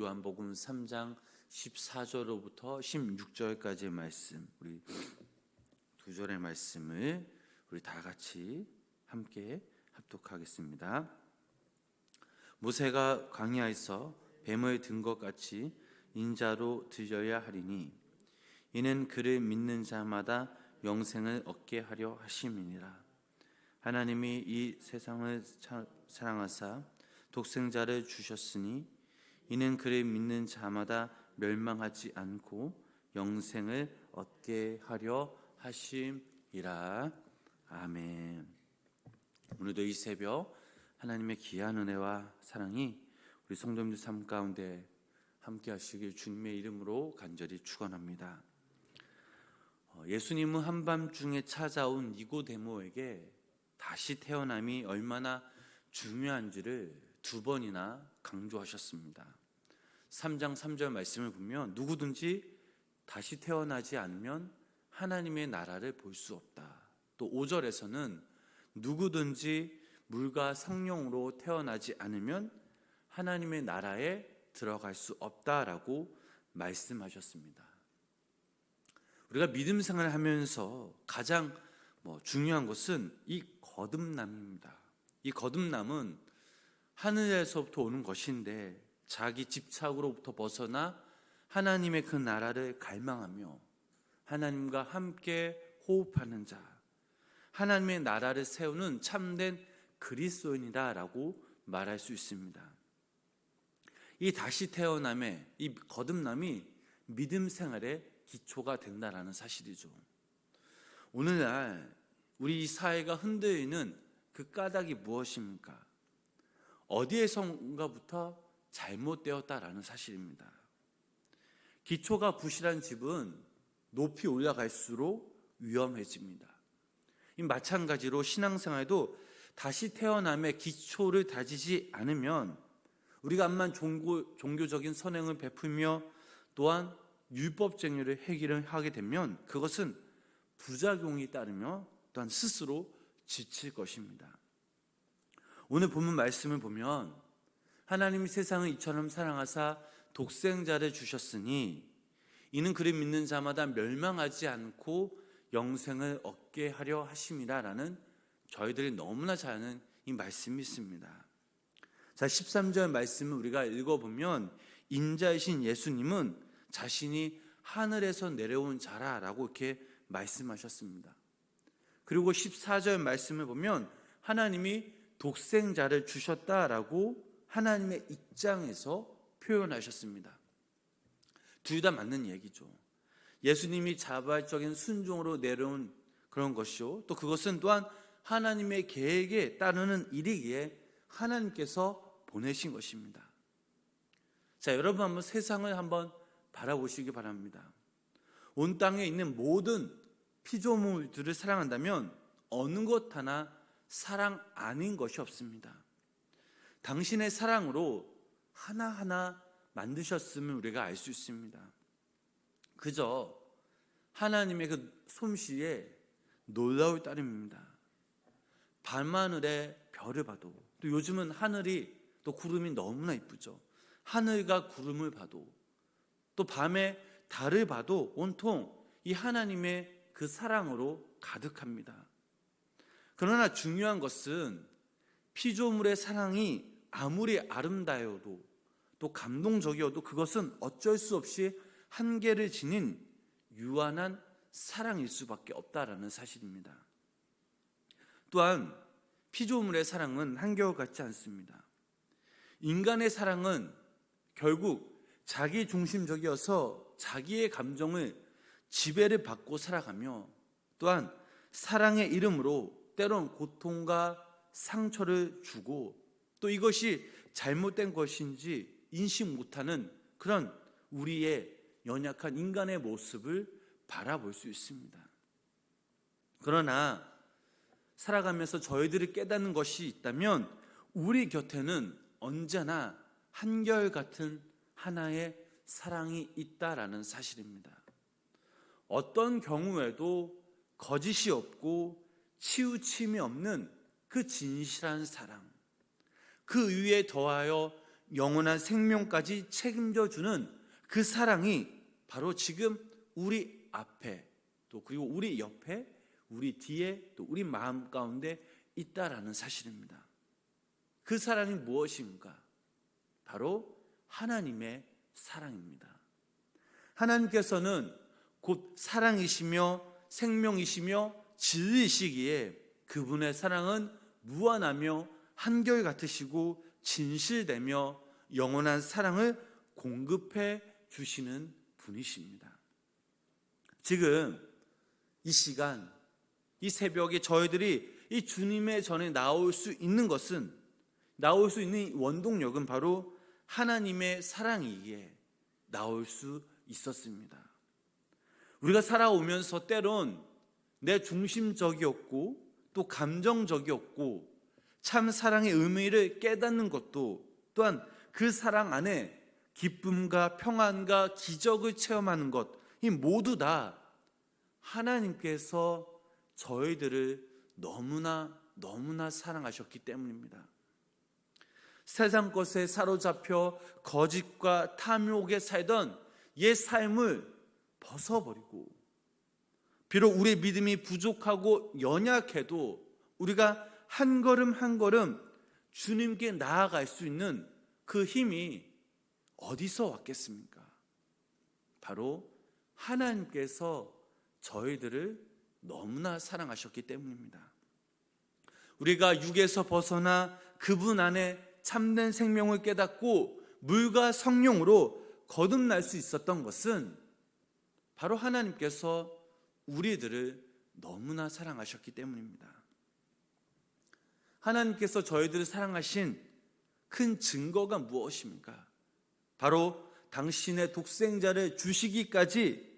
요한복음 3장 14절로부터 16절까지의 말씀 우리 두 절의 말씀을 우리 다 같이 함께 합독하겠습니다. 모세가 광야에서 뱀을 든것 같이 인자로 들려야 하리니 이는 그를 믿는 자마다 영생을 얻게 하려 하심이니라. 하나님이 이 세상을 차- 사랑하사 독생자를 주셨으니 이는 그를 믿는 자마다 멸망하지 않고 영생을 얻게 하려 하심이라. 아멘. 오늘도 이 새벽 하나님의 귀한 은혜와 사랑이 우리 성도님들 삶 가운데 함께 하시길 주님의 이름으로 간절히 축원합니다. 어, 예수님은 한밤중에 찾아온 니고데모에게 다시 태어남이 얼마나 중요한지를 두 번이나 강조하셨습니다. 3장 3절 말씀을 보면 누구든지 다시 태어나지 않으면 하나님의 나라를 볼 수 없다. 또 5절에서는 누구든지 물과 성령으로 태어나지 않으면 하나님의 나라에 들어갈 수 없다라고 말씀하셨습니다. 우리가 믿음 생활을 하면서 가장 뭐 중요한 것은 이 거듭남입니다. 이 거듭남은 하늘에서부터 오는 것인데 자기 집착으로부터 벗어나 하나님의 그 나라를 갈망하며 하나님과 함께 호흡하는 자, 하나님의 나라를 세우는 참된 그리스도인이다라고 말할 수 있습니다. 이 다시 태어남의 이 거듭남이 믿음 생활의 기초가 된다라는 사실이죠. 오늘날 우리 이 사회가 흔들리는 그 까닭이 무엇입니까? 어디에선가부터 잘못되었다라는 사실입니다. 기초가 부실한 집은 높이 올라갈수록 위험해집니다. 이 마찬가지로 신앙생활도 다시 태어남의 기초를 다지지 않으면 우리가 암만 종교, 종교적인 선행을 베풀며 또한 율법쟁이를 해결을 하게 되면 그것은 부작용이 따르며 또한 스스로 지칠 것입니다. 오늘 본문 말씀을 보면 하나님이 세상을 이처럼 사랑하사 독생자를 주셨으니 이는 그를 믿는 자마다 멸망하지 않고 영생을 얻게 하려 하심이라라는 저희들이 너무나 잘 아는 이 말씀이 있습니다. 자, 13절 말씀을 우리가 읽어보면 인자이신 예수님은 자신이 하늘에서 내려온 자라라고 이렇게 말씀하셨습니다. 그리고 14절 말씀을 보면 하나님이 독생자를 주셨다라고 하나님의 입장에서 표현하셨습니다. 둘 다 맞는 얘기죠. 예수님이 자발적인 순종으로 내려온 그런 것이요. 또 그것은 또한 하나님의 계획에 따르는 일이기에 하나님께서 보내신 것입니다. 자, 여러분 한번 세상을 한번 바라보시기 바랍니다. 온 땅에 있는 모든 피조물들을 사랑한다면 어느 것 하나 사랑 아닌 것이 없습니다. 당신의 사랑으로 하나하나 만드셨음을 우리가 알 수 있습니다. 그저 하나님의 그 솜씨에 놀라울 따름입니다. 밤하늘에 별을 봐도 또 요즘은 하늘이 또 구름이 너무나 이쁘죠. 하늘과 구름을 봐도 또 밤에 달을 봐도 온통 이 하나님의 그 사랑으로 가득합니다. 그러나 중요한 것은 피조물의 사랑이 아무리 아름다워도 또 감동적이어도 그것은 어쩔 수 없이 한계를 지닌 유한한 사랑일 수밖에 없다라는 사실입니다. 또한 피조물의 사랑은 한결같지 않습니다. 인간의 사랑은 결국 자기 중심적이어서 자기의 감정을 지배를 받고 살아가며 또한 사랑의 이름으로 때론 고통과 상처를 주고 또 이것이 잘못된 것인지 인식 못하는 그런 우리의 연약한 인간의 모습을 바라볼 수 있습니다. 그러나 살아가면서 저희들이 깨닫는 것이 있다면 우리 곁에는 언제나 한결같은 하나의 사랑이 있다라는 사실입니다. 어떤 경우에도 거짓이 없고 치우침이 없는 그 진실한 사랑, 그 위에 더하여 영원한 생명까지 책임져 주는 그 사랑이 바로 지금 우리 앞에 또 그리고 우리 옆에 우리 뒤에 또 우리 마음 가운데 있다라는 사실입니다. 그 사랑이 무엇입니까? 바로 하나님의 사랑입니다. 하나님께서는 곧 사랑이시며 생명이시며 진리시기에 그분의 사랑은 무한하며 한결 같으시고 진실되며 영원한 사랑을 공급해 주시는 분이십니다. 지금 이 시간, 이 새벽에 저희들이 이 주님의 전에 나올 수 있는 것은 나올 수 있는 원동력은 바로 하나님의 사랑이기에 나올 수 있었습니다. 우리가 살아오면서 때론 내 중심적이었고 또 감정적이었고 참 사랑의 의미를 깨닫는 것도 또한 그 사랑 안에 기쁨과 평안과 기적을 체험하는 것, 이 모두 다 하나님께서 저희들을 너무나 너무나 사랑하셨기 때문입니다. 세상 것에 사로잡혀 거짓과 탐욕에 살던 옛 삶을 벗어버리고 비록 우리의 믿음이 부족하고 연약해도 우리가 한 걸음 한 걸음 주님께 나아갈 수 있는 그 힘이 어디서 왔겠습니까? 바로 하나님께서 저희들을 너무나 사랑하셨기 때문입니다. 우리가 육에서 벗어나 그분 안에 참된 생명을 깨닫고 물과 성령으로 거듭날 수 있었던 것은 바로 하나님께서 우리들을 너무나 사랑하셨기 때문입니다. 하나님께서 저희들을 사랑하신 큰 증거가 무엇입니까? 바로 당신의 독생자를 주시기까지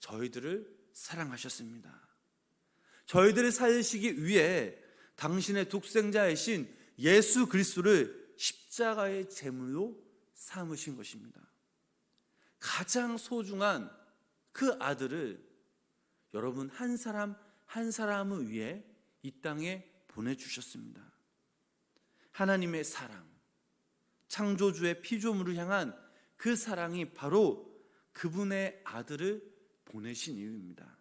저희들을 사랑하셨습니다. 저희들을 살리시기 위해 당신의 독생자이신 예수 그리스도를 십자가의 제물로 삼으신 것입니다. 가장 소중한 그 아들을 여러분 한 사람 한 사람을 위해 이 땅에 보내주셨습니다. 하나님의 사랑, 창조주의 피조물을 향한 그 사랑이 바로 그분의 아들을 보내신 이유입니다.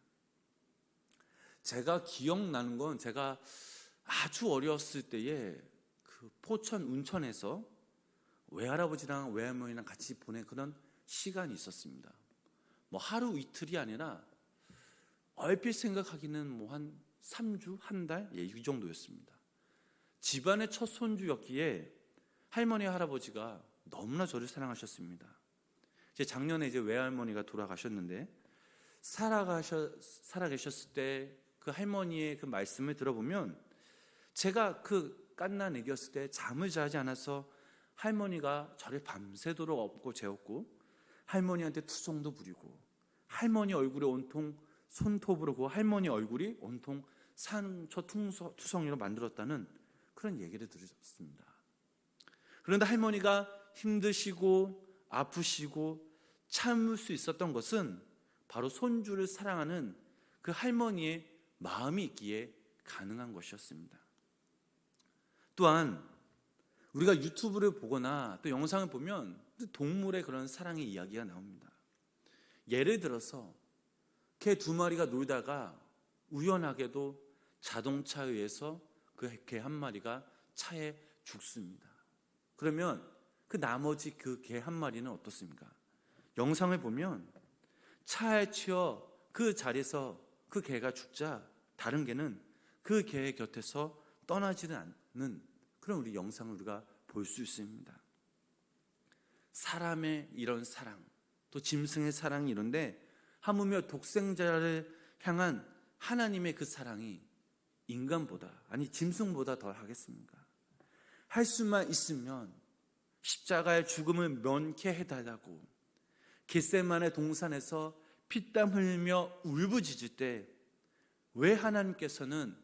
제가 기억나는 건 제가 아주 어렸을 때에 그 포천 운천에서 외할아버지랑 외할머니랑 같이 보낸 그런 시간이 있었습니다. 뭐 하루 이틀이 아니라 얼핏 생각하기는 뭐 한 3주, 한 달? 예, 이 정도였습니다. 집안의 첫 손주였기에 할머니, 할아버지가 너무나 저를 사랑하셨습니다. 이제 작년에 이제 외할머니가 돌아가셨는데 살아가셔, 살아계셨을 때 그 할머니의 그 말씀을 들어보면 제가 그 깐난 애기였을 때 잠을 자지 않아서 할머니가 저를 밤새도록 업고 재웠고 할머니한테 투성도 부리고 할머니 얼굴에 온통 손톱으로 그 할머니 얼굴이 온통 상처 투성이로 만들었다는 그런 얘기를 들었습니다. 그런데 할머니가 힘드시고 아프시고 참을 수 있었던 것은 바로 손주를 사랑하는 그 할머니의 마음이 있기에 가능한 것이었습니다. 또한 우리가 유튜브를 보거나 또 영상을 보면 동물의 그런 사랑의 이야기가 나옵니다. 예를 들어서 개 두 마리가 놀다가 우연하게도 자동차에 의해서 그 개 한 마리가 차에 죽습니다. 그러면 그 나머지 그 개 한 마리는 어떻습니까? 영상을 보면 차에 치여 그 자리에서 그 개가 죽자 다른 개는 그 개의 곁에서 떠나지는 않는 그런 우리 영상을 우리가 볼 수 있습니다. 사람의 이런 사랑, 또 짐승의 사랑이 이런데 하물며 독생자를 향한 하나님의 그 사랑이 인간보다 아니 짐승보다 덜 하겠습니까? 할 수만 있으면 십자가의 죽음을 면케 해 달라고 겟세만의 동산에서 피땀 흘리며 울부짖을 때 왜 하나님께서는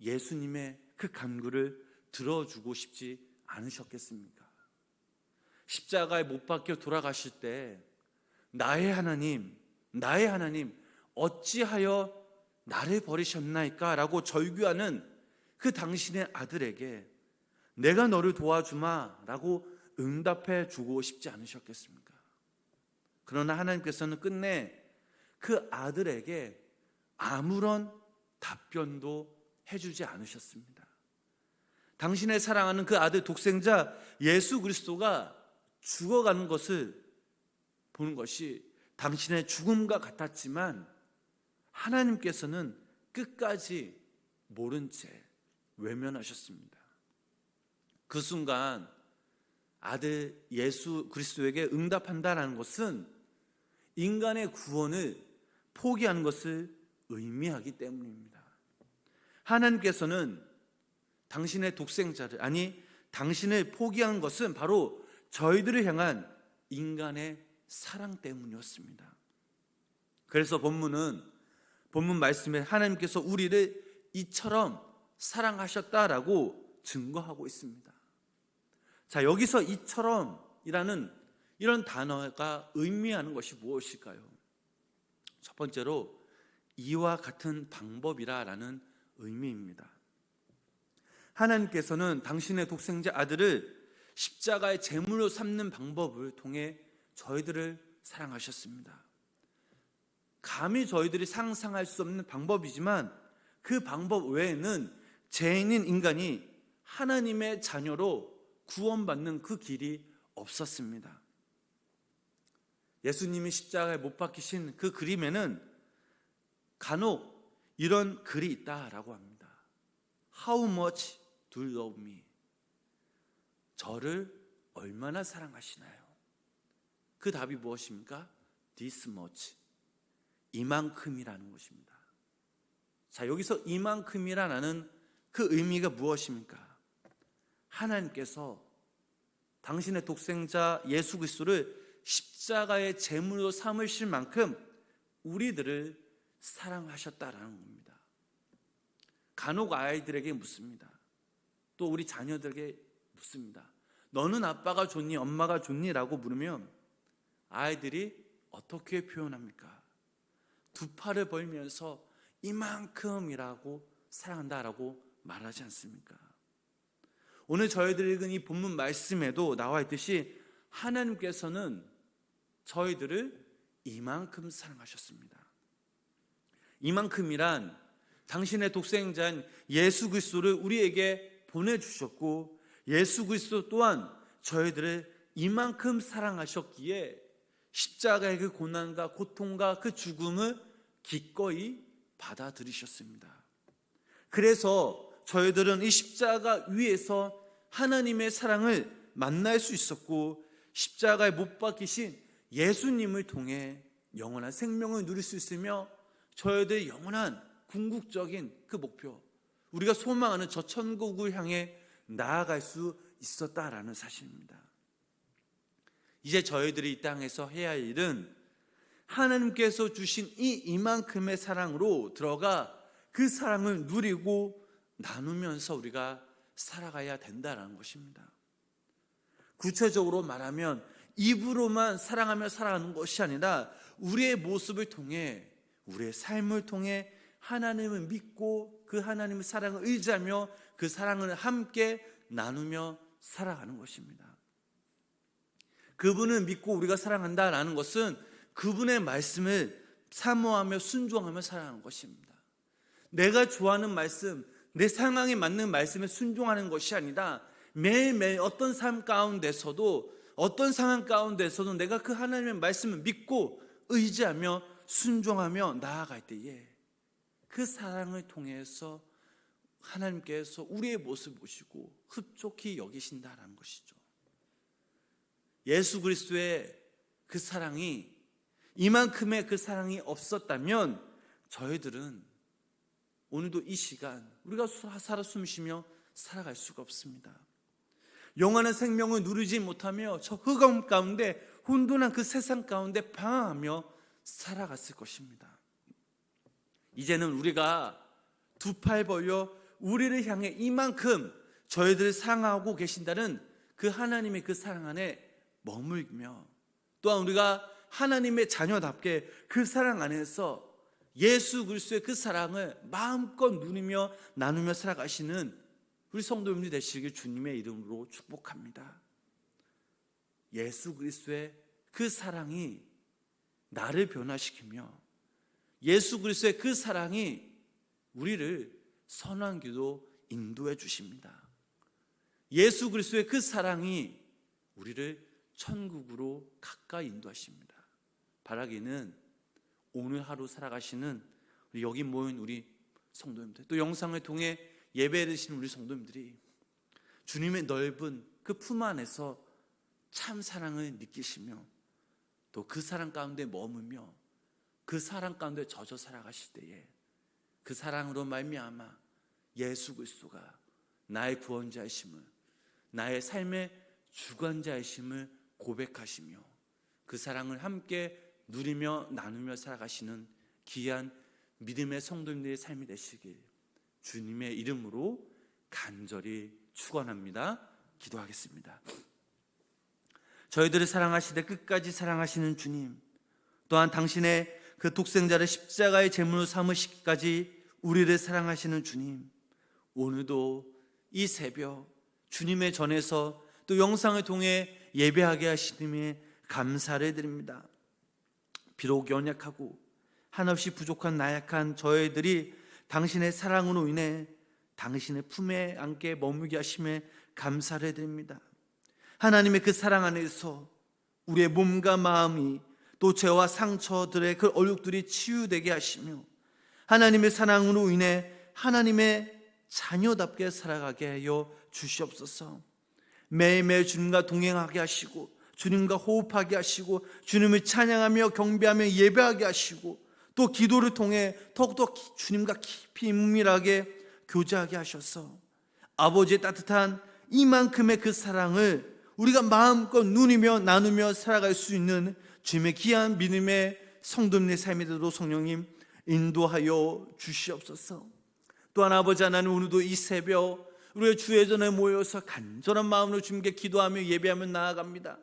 예수님의 그 간구를 들어주고 싶지 않으셨겠습니까? 십자가에 못 박혀 돌아가실 때 나의 하나님, 나의 하나님 어찌하여 나를 버리셨나이까? 라고 절규하는 그 당신의 아들에게 내가 너를 도와주마 라고 응답해 주고 싶지 않으셨겠습니까? 그러나 하나님께서는 끝내 그 아들에게 아무런 답변도 해주지 않으셨습니다. 당신의 사랑하는 그 아들 독생자 예수 그리스도가 죽어가는 것을 보는 것이 당신의 죽음과 같았지만 하나님께서는 끝까지 모른 채 외면하셨습니다. 그 순간 아들 예수 그리스도에게 응답한다라는 것은 인간의 구원을 포기하는 것을 의미하기 때문입니다. 하나님께서는 당신의 독생자를 아니 당신을 포기한 것은 바로 저희들을 향한 인간의 사랑 때문이었습니다. 그래서 본문은 본문 말씀에 하나님께서 우리를 이처럼 사랑하셨다라고 증거하고 있습니다. 자, 여기서 이처럼이라는 이런 단어가 의미하는 것이 무엇일까요? 첫 번째로 이와 같은 방법이라라는 의미입니다. 하나님께서는 당신의 독생자 아들을 십자가의 제물로 삼는 방법을 통해 저희들을 사랑하셨습니다. 감히 저희들이 상상할 수 없는 방법이지만 그 방법 외에는 죄인인 인간이 하나님의 자녀로 구원받는 그 길이 없었습니다. 예수님이 십자가에 못 박히신 그 그림에는 간혹 이런 글이 있다라고 합니다. How much do you love me? 저를 얼마나 사랑하시나요? 그 답이 무엇입니까? This much. 이만큼이라는 것입니다. 자, 여기서 이만큼이라는 그 의미가 무엇입니까? 하나님께서 당신의 독생자 예수 그리스도를 십자가의 제물로 삼으실 만큼 우리들을 사랑하셨다라는 겁니다. 간혹 아이들에게 묻습니다. 또 우리 자녀들에게 묻습니다. 너는 아빠가 좋니? 엄마가 좋니? 라고 물으면 아이들이 어떻게 표현합니까? 두 팔을 벌면서 이만큼이라고 사랑한다라고 말하지 않습니까? 오늘 저희들이 읽은 이 본문 말씀에도 나와 있듯이 하나님께서는 저희들을 이만큼 사랑하셨습니다. 이만큼이란 당신의 독생자인 예수 그리스도를 우리에게 보내 주셨고 예수 그리스도 또한 저희들을 이만큼 사랑하셨기에 십자가의 그 고난과 고통과 그 죽음을 기꺼이 받아들이셨습니다. 그래서 저희들은 이 십자가 위에서 하나님의 사랑을 만날 수 있었고 십자가에 못 박히신 예수님을 통해 영원한 생명을 누릴 수 있으며 저희들의 영원한 궁극적인 그 목표, 우리가 소망하는 저 천국을 향해 나아갈 수 있었다라는 사실입니다. 이제 저희들이 이 땅에서 해야 할 일은 하나님께서 주신 이 이만큼의 사랑으로 들어가 그 사랑을 누리고 나누면서 우리가 살아가야 된다는 것입니다. 구체적으로 말하면 입으로만 사랑하며 살아가는 것이 아니라 우리의 모습을 통해 우리의 삶을 통해 하나님을 믿고 그 하나님의 사랑을 의지하며 그 사랑을 함께 나누며 살아가는 것입니다. 그분을 믿고 우리가 사랑한다라는 것은 그분의 말씀을 사모하며 순종하며 살아가는 것입니다. 내가 좋아하는 말씀, 내 상황에 맞는 말씀에 순종하는 것이 아니라 매일매일 어떤 삶 가운데서도 어떤 상황 가운데서도 내가 그 하나님의 말씀을 믿고 의지하며 순종하며 나아갈 때에 그 사랑을 통해서 하나님께서 우리의 모습을 보시고 흡족히 여기신다라는 것이죠. 예수 그리스도의 그 사랑이 이만큼의 그 사랑이 없었다면 저희들은 오늘도 이 시간 우리가 살아 숨쉬며 살아갈 수가 없습니다. 영원한 생명을 누리지 못하며 저 흑암 가운데 혼돈한 그 세상 가운데 방황하며 살아갔을 것입니다. 이제는 우리가 두 팔 벌려 우리를 향해 이만큼 저희들을 사랑하고 계신다는 그 하나님의 그 사랑 안에 머물며 또한 우리가 하나님의 자녀답게 그 사랑 안에서 예수 그리스도의 그 사랑을 마음껏 누리며 나누며 살아가시는 우리 성도님들 되시길 주님의 이름으로 축복합니다. 예수 그리스도의 그 사랑이 나를 변화시키며 예수 그리스도의 그 사랑이 우리를 선한 길로 인도해 주십니다. 예수 그리스도의 그 사랑이 우리를 천국으로 가까이 인도하십니다. 바라기는 오늘 하루 살아가시는 여기 모인 우리 성도님들 또 영상을 통해 예배 드시는 우리 성도님들이 주님의 넓은 그 품 안에서 참 사랑을 느끼시며 또 그 사랑 가운데 머물며 그 사랑 가운데 젖어 살아가실 때에 그 사랑으로 말미암아 예수 그리스도가 나의 구원자이심을 나의 삶의 주관자이심을 고백하시며 그 사랑을 함께 누리며 나누며 살아가시는 귀한 믿음의 성도님들의 삶이 되시길 주님의 이름으로 간절히 축원합니다. 기도하겠습니다. 저희들을 사랑하시되 끝까지 사랑하시는 주님, 또한 당신의 그 독생자를 십자가의 제물로 삼으시기까지 우리를 사랑하시는 주님, 오늘도 이 새벽 주님의 전에서 또 영상을 통해 예배하게 하시님에 감사를 드립니다. 비록 연약하고 한없이 부족한 나약한 저희들이 당신의 사랑으로 인해 당신의 품에 안게 머물게 하심에 감사를 드립니다. 하나님의 그 사랑 안에서 우리의 몸과 마음이 또 죄와 상처들의 그 얼룩들이 치유되게 하시며 하나님의 사랑으로 인해 하나님의 자녀답게 살아가게 하여 주시옵소서. 매일매일 주님과 동행하게 하시고 주님과 호흡하게 하시고 주님을 찬양하며 경배하며 예배하게 하시고 또 기도를 통해 더욱더 주님과 깊이 은밀하게 교제하게 하셔서 아버지의 따뜻한 이만큼의 그 사랑을 우리가 마음껏 누리며 나누며 살아갈 수 있는 주님의 귀한 믿음의 성도님의 삶이 되도록 성령님 인도하여 주시옵소서. 또한 아버지 하나님 오늘도 이 새벽 우리가 주의 전에 모여서 간절한 마음으로 주님께 기도하며 예배하며 나아갑니다.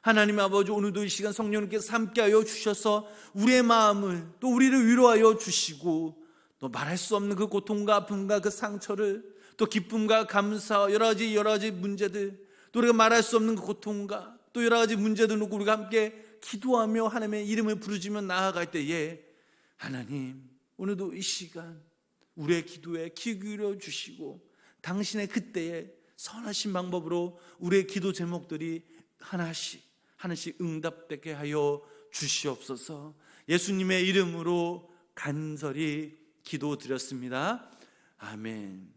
하나님 아버지 오늘도 이 시간 성령님께서 함께하여 주셔서 우리의 마음을 또 우리를 위로하여 주시고 또 말할 수 없는 그 고통과 아픔과 그 상처를 또 기쁨과 감사 여러 가지 여러 가지 문제들 또 우리가 말할 수 없는 그 고통과 또 여러 가지 문제들 놓고 우리가 함께 기도하며 하나님의 이름을 부르짖며 나아갈 때에 하나님 오늘도 이 시간 우리의 기도에 귀 기울여 주시고 당신의 그때에 선하신 방법으로 우리의 기도 제목들이 하나씩 하나씩 응답되게 하여 주시옵소서. 예수님의 이름으로 간절히 기도드렸습니다. 아멘.